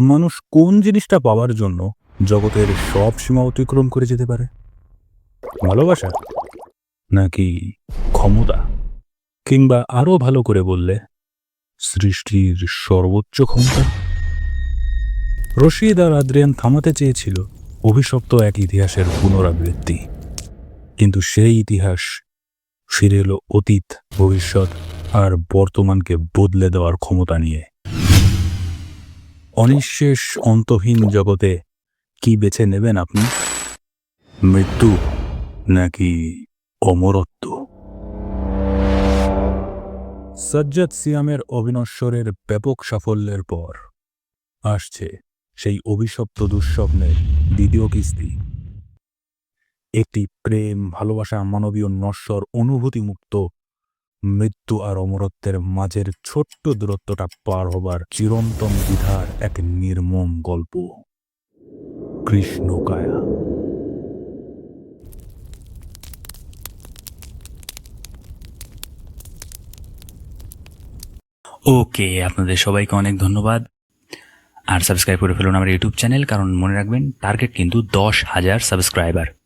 মানুষ কোন জিনিসটা পাওয়ার জন্য জগতের সব সীমা অতিক্রম করে যেতে পারে? ভালোবাসা? নাকি ক্ষমতা? কিংবা আরও ভালো করে বললে, সৃষ্টির সর্বোচ্চ ক্ষমতা? রশিদ আর আদ্রিয়ান থামাতে চেয়েছিল অভিশপ্ত এক ইতিহাসের পুনরাবৃত্তি। কিন্তু সেই ইতিহাস ফিরে এলো অতীত, ভবিষ্যৎ আর বর্তমানকে বদলে দেওয়ার ক্ষমতা নিয়ে। অনিঃশেষ অন্তহীন জগতে কি বেছে নেবেন আপনি? মৃত্যু নাকি অমরত্ব? সজ্জাদ সিয়ামের অবিনশ্বরের ব্যাপক সাফল্যের পর আসছে সেই অভিশপ্ত দুঃস্বপ্নের দ্বিতীয় কিস্তি। একটি প্রেম, ভালোবাসা, মানবীয় নশ্বর, অনুভূতিমুক্ত মৃত্যু আর অমরত্বের মাঝের ছোট্ট দূরত্বটা পার হবার চিরন্তন দ্বিধার এক নির্মম গল্প। কৃষ্ণকায়া ওকে, আপনাদের সবাইকে অনেক ধন্যবাদ। আর সাবস্ক্রাইব করে ফেলুন আমার ইউটিউব চ্যানেল, কারণ মনে রাখবেন, টার্গেট কিন্তু দশ হাজার সাবস্ক্রাইবার।